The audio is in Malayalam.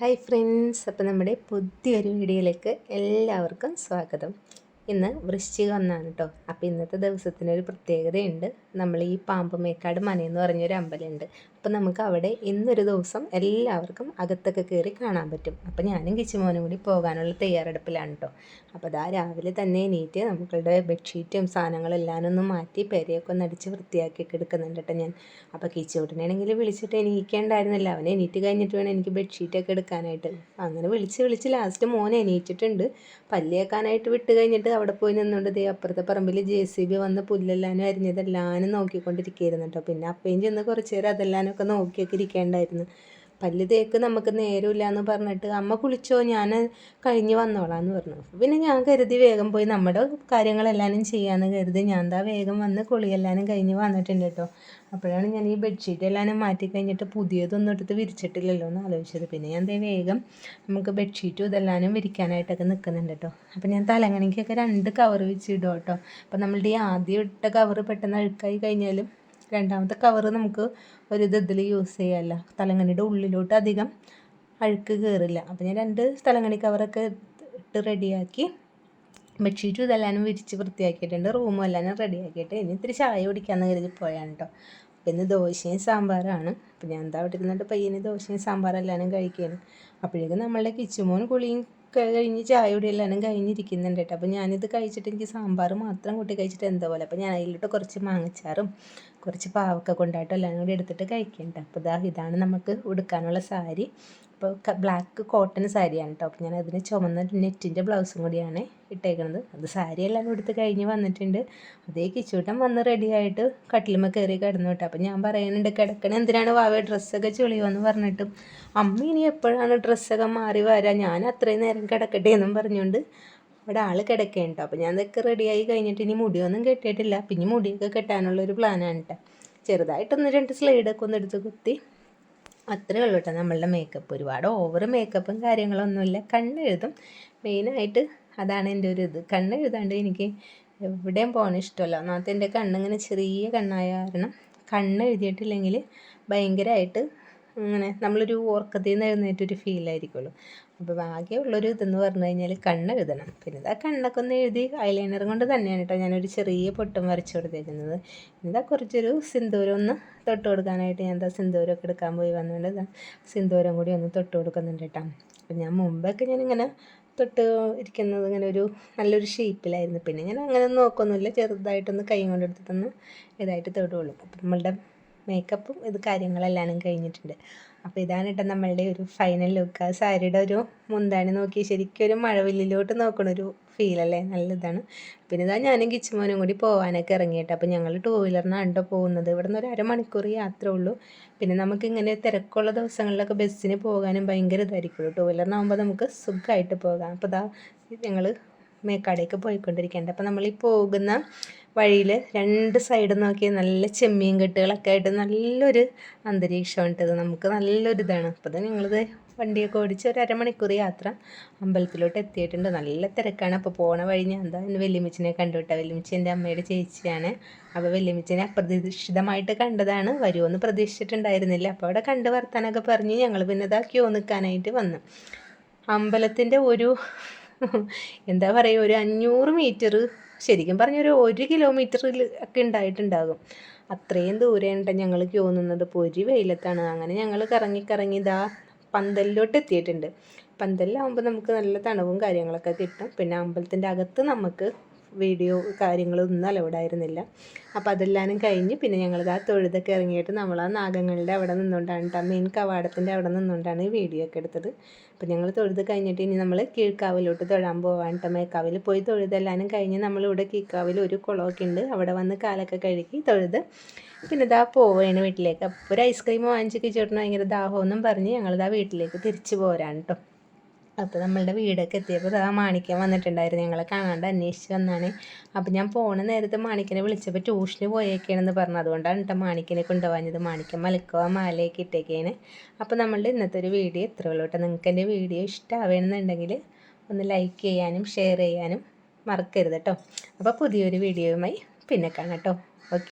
ഹായ് ഫ്രണ്ട്സ് അപ്പോൾ നമ്മുടെ പുതിയൊരു വീഡിയോയിലേക്ക് എല്ലാവർക്കും സ്വാഗതം. ഇന്ന് വൃശ്ചികം ഒന്നാണ് കേട്ടോ അപ്പോൾ ഇന്നത്തെ ദിവസത്തിനൊരു പ്രത്യേകതയുണ്ട്. നമ്മൾ ഈ പാമ്പ് മേക്കാട് മനയെന്ന് പറഞ്ഞൊരു അമ്പലമുണ്ട് അപ്പോൾ നമുക്ക് അവിടെ ഇന്നൊരു ദിവസം എല്ലാവർക്കും അകത്തൊക്കെ കയറി കാണാൻ പറ്റും. അപ്പോൾ ഞാനും കിച്ചുമോനും കൂടി പോകാനുള്ള തയ്യാറെടുപ്പിലാണ് കേട്ടോ അപ്പോൾ അതാ രാവിലെ തന്നെ എണീറ്റ് നമ്മളുടെ ബെഡ്ഷീറ്റും സാധനങ്ങളെല്ലാം ഒന്ന് മാറ്റി പെരയൊക്കെ ഒന്ന് അടിച്ച് വൃത്തിയാക്കിയൊക്കെ എടുക്കുന്നുണ്ട് കേട്ടോ ഞാൻ. അപ്പോൾ കിച്ചുവിട്ടനാണെങ്കിൽ വിളിച്ചിട്ട് എണീക്കേണ്ടായിരുന്നില്ല. അവൻ എണീറ്റ് കഴിഞ്ഞിട്ട് വേണം എനിക്ക് ബെഡ്ഷീറ്റൊക്കെ എടുക്കാനായിട്ട്. അങ്ങനെ വിളിച്ച് വിളിച്ച് ലാസ്റ്റ് മോൻ എണീറ്റിട്ടുണ്ട്. പല്ലിയേക്കാനായിട്ട് വിട്ട് കഴിഞ്ഞിട്ട് അവിടെ പോയി നിന്നുകൊണ്ട് ദേ അപ്പുറത്തെ പറമ്പിൽ ജെ സി ബി വന്ന് പുല്ലെല്ലാനും അരിഞ്ഞതെല്ലാനും നോക്കിക്കൊണ്ടിരിക്കുകയായിരുന്നു കേട്ടോ പിന്നെ അപ്പയും ചെന്ന് കുറച്ച് നേരം അതെല്ലാനൊക്കെ നോക്കിയൊക്കെ ഇരിക്കേണ്ടായിരുന്നു. പല്ല് തേക്ക് നമുക്ക് നേരമില്ല എന്ന് പറഞ്ഞിട്ട് അമ്മ കുളിച്ചോ ഞാൻ കഴിഞ്ഞ് വന്നോളാം എന്ന് പറഞ്ഞു പിന്നെ ഞാൻ കരുതി വേഗം പോയി നമ്മുടെ കാര്യങ്ങളെല്ലാവരും ചെയ്യാമെന്ന് കരുതി ഞാൻ എന്താ വേഗം വന്ന് കുളിയെല്ലാവരും കഴിഞ്ഞ് വന്നിട്ടുണ്ട് കേട്ടോ. അപ്പോഴാണ് ഞാൻ ഈ ബെഡ്ഷീറ്റ് എല്ലാവരും മാറ്റി കഴിഞ്ഞിട്ട് പുതിയതൊന്നും എടുത്ത് വിരിച്ചിട്ടില്ലല്ലോ എന്ന് ആലോചിച്ചത്. പിന്നെ ഞാൻ ദേ വേഗം നമുക്ക് ബെഡ്ഷീറ്റും ഇതെല്ലാവരും വിരിക്കാനായിട്ടൊക്കെ നിൽക്കുന്നുണ്ട് കേട്ടോ. അപ്പോൾ ഞാൻ തലങ്ങണിക്കൊക്കെ രണ്ട് കവർ വെച്ചിടും കേട്ടോ. അപ്പോൾ നമ്മളുടെ ഈ ആദ്യം ഇട്ട കവർ പെട്ടെന്ന് അഴുക്കായി കഴിഞ്ഞാലും രണ്ടാമത്തെ കവർ നമുക്ക് ഒരു ഇതിൽ യൂസ് ചെയ്യാമല്ല തലങ്ങണിയുടെ ഉള്ളിലോട്ട് അധികം അഴുക്ക് കയറില്ല അപ്പോൾ ഞാൻ രണ്ട് തലങ്ങണി കവറൊക്കെ ഇട്ട് റെഡിയാക്കി ബെഡ്ഷീറ്റും ഇതെല്ലാം വിരിച്ച് വൃത്തിയാക്കിയിട്ടുണ്ട്. റൂമും എല്ലാം റെഡിയാക്കിയിട്ട് ഇനി ഇത്തിരി ചായ കുടിക്കാമെന്ന് കരുതി പോയാണ് കേട്ടോ പിന്നെ ദോശയും സാമ്പാറാണ്. അപ്പോൾ ഞാൻ എന്താ അവിടെ ഇരുന്നിട്ട് പയ്യന് ദോശയും സാമ്പാറെല്ലാനും കഴിക്കുകയാണ് അപ്പോഴേക്കും നമ്മളുടെ കിച്ചുമോൻ കുളിയും കഴിഞ്ഞ് ചായ എല്ലാം കഴിഞ്ഞിരിക്കുന്നുണ്ട് കേട്ടോ. അപ്പോൾ ഞാനിത് കഴിച്ചിട്ട് എനിക്ക് സാമ്പാർ മാത്രം കൂട്ടി കഴിച്ചിട്ട് എന്താ പോലെ? അപ്പോൾ ഞാൻ അതിലിട്ട് കുറച്ച് മാങ്ങച്ചാറും കുറച്ച് പാവക്ക കൊണ്ടായിട്ടും എല്ലാം കൂടി എടുത്തിട്ട് കഴിക്കേണ്ട. അപ്പോൾ ഇതാ ഇതാണ് നമുക്ക് ഉടുക്കാനുള്ള സാരി. അപ്പോൾ ബ്ലാക്ക് കോട്ടൺ സാരിയാണ് കേട്ടോ ഞാൻ അതിന് ചുമന്ന നെറ്റിന്റെ ബ്ലൗസും കൂടിയാണ് ഇട്ടേക്കുന്നത് അത് സാരി എല്ലാം എടുത്ത് കഴിഞ്ഞ് വന്നിട്ടുണ്ട്. അതേ കിച്ചൂട്ടം വന്ന് റെഡിയായിട്ട് കട്ടിലുമ്മ കയറി കിടന്നു കേട്ടോ അപ്പോൾ ഞാൻ പറയുന്നുണ്ട് കിടക്കണ എന്തിനാണ് വാവ? ഡ്രസ്സൊക്കെ ചുളിവെന്ന് പറഞ്ഞിട്ട് അമ്മ ഇനി എപ്പോഴാണ് ഡ്രസ്സൊക്കെ മാറി വരാ? ഞാൻ അത്രയും നേരം കിടക്കട്ടെ എന്നും പറഞ്ഞുകൊണ്ട് അവിടെ ആൾ കിടക്കേണ്ടോ അപ്പോൾ ഞാൻ ഇതൊക്കെ റെഡിയായി കഴിഞ്ഞിട്ട് ഇനി മുടിയൊന്നും കെട്ടിയിട്ടില്ല. പിന്നെ മുടിയൊക്കെ കെട്ടാനുള്ള ഒരു പ്ലാനാണ് കേട്ടോ ചെറുതായിട്ടൊന്ന് രണ്ട് സ്ലൈഡൊക്കെ ഒന്ന് എടുത്ത് കുത്തി അത്രേ ഉള്ളൂ കേട്ടോ നമ്മളുടെ മേക്കപ്പ് ഒരുപാട് ഓവർ മേക്കപ്പും കാര്യങ്ങളൊന്നുമില്ല കണ്ണെഴുതും മെയിനായിട്ട് അതാണ് എന്റെ ഒരു ഇത്. കണ്ണെഴുതാണ്ട് എനിക്ക് എവിടെയും പോകാൻ ഇഷ്ടമല്ല. ഒന്നാമത്തെ എന്റെ കണ്ണിങ്ങനെ ചെറിയ കണ്ണായ കാരണം കണ്ണെഴുതിയിട്ടില്ലെങ്കിൽ ഭയങ്കരമായിട്ട് അങ്ങനെ നമ്മളൊരു ഓർക്കത്തിൽ നിന്ന് എഴുന്നേറ്റൊരു ഫീലായിരിക്കുമല്ലോ അപ്പോൾ ഭാഗ്യമുള്ളൊരു ഇതെന്ന് പറഞ്ഞു കഴിഞ്ഞാൽ കണ്ണ് എഴുതണം പിന്നെ ഇതാ കണ്ണൊക്കെ ഒന്ന് എഴുതി ഐലൈനർ കൊണ്ട് തന്നെയാണ് കേട്ടോ ഞാനൊരു ചെറിയ പൊട്ടും വരച്ചു കൊടുത്തേക്കുന്നത്. ഇതാ കുറച്ചൊരു സിന്ദൂരം ഒന്ന് തൊട്ട് കൊടുക്കാനായിട്ട് ഞാൻ എന്താ സിന്ദൂരമൊക്കെ എടുക്കാൻ പോയി വന്നുകൊണ്ട് സിന്ദൂരം കൂടി ഒന്ന് തൊട്ട് കൊടുക്കുന്നുണ്ട് കേട്ടോ അപ്പം ഞാൻ മുമ്പൊക്കെ ഞാനിങ്ങനെ തൊട്ട് ഇരിക്കുന്നത് ഇങ്ങനെ ഒരു നല്ലൊരു ഷേപ്പിലായിരുന്നു പിന്നെ ഞാൻ അങ്ങനെ നോക്കൊന്നുമില്ല. ചെറുതായിട്ടൊന്ന് കൈ കൊണ്ടെടുത്തിട്ടൊന്ന് ഇതായിട്ട് തൊടുകയുള്ളൂ അപ്പം നമ്മളുടെ മേക്കപ്പും ഇത് കാര്യങ്ങളെല്ലാം കഴിഞ്ഞിട്ടുണ്ട്. അപ്പോൾ ഇതാണ് കേട്ടോ നമ്മളുടെ ഒരു ഫൈനൽ ലുക്ക് ആ സാരിയുടെ ഒരു മുന്താണി നോക്കി ശരിക്കും ഒരു മഴവില്ലിലോട്ട് നോക്കണൊരു ഫീലല്ലേ നല്ലതാണ് പിന്നെ ഇതാ ഞാനും കിച്ചുമോനും കൂടി പോകാനൊക്കെ ഇറങ്ങിയിട്ട്. അപ്പോൾ ഞങ്ങൾ ടൂ വീലറിനാണ് കേട്ടോ പോകുന്നത്. ഇവിടെ നിന്ന് ഒരു അരമണിക്കൂർ യാത്ര ഉള്ളൂ. പിന്നെ നമുക്ക് ഇങ്ങനെ തിരക്കുള്ള ദിവസങ്ങളിലൊക്കെ ബസ്സിന് പോകാനും ഭയങ്കര ഇതായിരിക്കുള്ളൂ ടൂ വീലറിനാകുമ്പോൾ നമുക്ക് സുഖമായിട്ട് പോകാം. അപ്പോൾ ഇതാ ഞങ്ങൾ മേക്കാടേക്ക് പോയിക്കൊണ്ടിരിക്കേണ്ടത് അപ്പോൾ നമ്മൾ ഈ പോകുന്ന വഴിയിൽ രണ്ട് സൈഡ് നോക്കി നല്ല ചെമ്മീൻ കെട്ടുകളൊക്കെ ആയിട്ട് നല്ലൊരു അന്തരീക്ഷമാണ് ഇത് നമുക്ക് നല്ലൊരു ഇതാണ്. അപ്പോൾ ഞങ്ങളിത് വണ്ടിയൊക്കെ ഓടിച്ച് ഒരു അരമണിക്കൂർ യാത്ര അമ്പലത്തിലോട്ട് എത്തിയിട്ടുണ്ട്. നല്ല തിരക്കാണ്. അപ്പോൾ പോണ വഴി ഞാൻ എന്താ വെല്ലുമിച്ചിനെ കണ്ടു കേട്ടോ എന്റെ അമ്മയുടെ ചേച്ചിയാണ്. അപ്പോൾ വെല്ലുമിച്ചിനെ അപ്രതീക്ഷിതമായിട്ട് കണ്ടതാണ്. വരുമെന്ന് പ്രതീക്ഷിച്ചിട്ടുണ്ടായിരുന്നില്ല. അപ്പോൾ അവിടെ കണ്ട് വർത്താനൊക്കെ പറഞ്ഞ് ഞങ്ങൾ പിന്നെ ഇതാ ക്യൂ നിൽക്കാനായിട്ട് വന്നു. അമ്പലത്തിന്റെ ഒരു എന്താ പറയുക ഒരു അഞ്ഞൂറ് മീറ്റർ ശരിക്കും പറഞ്ഞൊരു ഒരു കിലോമീറ്ററിൽ ഒക്കെ ഉണ്ടായിട്ടുണ്ടാകും. അത്രയും ദൂരെയുണ്ട് ഞങ്ങൾ ക്യൂ നിന്നത് പൊരി വെയിലത്താണ്. അങ്ങനെ ഞങ്ങൾ കറങ്ങി കറങ്ങി ഇതാ പന്തലിലോട്ട് എത്തിയിട്ടുണ്ട്. പന്തലിലാവുമ്പോൾ നമുക്ക് നല്ല തണുവും കാര്യങ്ങളൊക്കെ കിട്ടും. പിന്നെ അമ്പലത്തിന്റെ അകത്ത് നമുക്ക് വീഡിയോ കാര്യങ്ങളൊന്നും അലൗഡ് ആയിരുന്നില്ല അപ്പോൾ അതെല്ലാം കഴിഞ്ഞ് പിന്നെ ഞങ്ങളിത് ആ തൊഴുതൊക്കെ ഇറങ്ങിയിട്ട് നമ്മൾ ആ നാഗങ്ങളുടെ അവിടെ നിന്നുകൊണ്ടാണ് കേട്ടോ മെയിൻ കവാടത്തിന്റെ അവിടെ നിന്നുകൊണ്ടാണ് ഈ വീഡിയോ ഒക്കെ എടുത്തത്. അപ്പോൾ ഞങ്ങൾ തൊഴുത് കഴിഞ്ഞിട്ട് ഇനി നമ്മൾ കീഴ്ക്കാവിലോട്ട് തൊഴാൻ പോകാൻ കേട്ടോ മേക്കാവിൽ പോയി തൊഴുതെല്ലാനും കഴിഞ്ഞ് നമ്മളിവിടെ കീഴ്ക്കാവിൽ ഒരു കുളമൊക്കെ ഉണ്ട്. അവിടെ വന്ന് കാലൊക്കെ കഴുകി തൊഴുത് പിന്നെ ഇതാ പോവുകയാണ് വീട്ടിലേക്ക്. അപ്പോൾ ഒരു ഐസ്ക്രീം വാങ്ങിച്ച് കിച്ചോട്ടിന് ഭയങ്കര ദാഹമൊന്നും പറഞ്ഞ് ഞങ്ങളിതാ വീട്ടിലേക്ക് തിരിച്ചു പോരാണ് കേട്ടോ അപ്പോൾ നമ്മളുടെ വീടൊക്കെ എത്തിയപ്പോൾ ആ മാണിക്യം വന്നിട്ടുണ്ടായിരുന്നു. ഞങ്ങളെ കാണാണ്ട് അന്വേഷിച്ച് വന്നാണ്. അപ്പോൾ ഞാൻ പോണ നേരത്തെ മാണിക്കനെ വിളിച്ചപ്പോൾ ട്യൂഷന് പോയേക്കാണെന്ന് പറഞ്ഞു. അതുകൊണ്ടാണ് കേട്ടോ മാണിക്കനെ കൊണ്ടുപോകാഞ്ഞത്. മാണിക്കൻ മലക്കുക മാലയൊക്കെ ഇട്ടേക്കാണ്. അപ്പോൾ നമ്മളുടെ ഇന്നത്തെ ഒരു വീഡിയോ ഇത്ര ഉള്ളൂ കേട്ടോ നിങ്ങൾക്ക് എന്റെ വീഡിയോ ഇഷ്ടമാവണമെന്നുണ്ടെങ്കിൽ ഒന്ന് ലൈക്ക് ചെയ്യാനും ഷെയർ ചെയ്യാനും മറക്കരുത് കേട്ടോ അപ്പോൾ പുതിയൊരു വീഡിയോയുമായി പിന്നെ കാണാം കേട്ടോ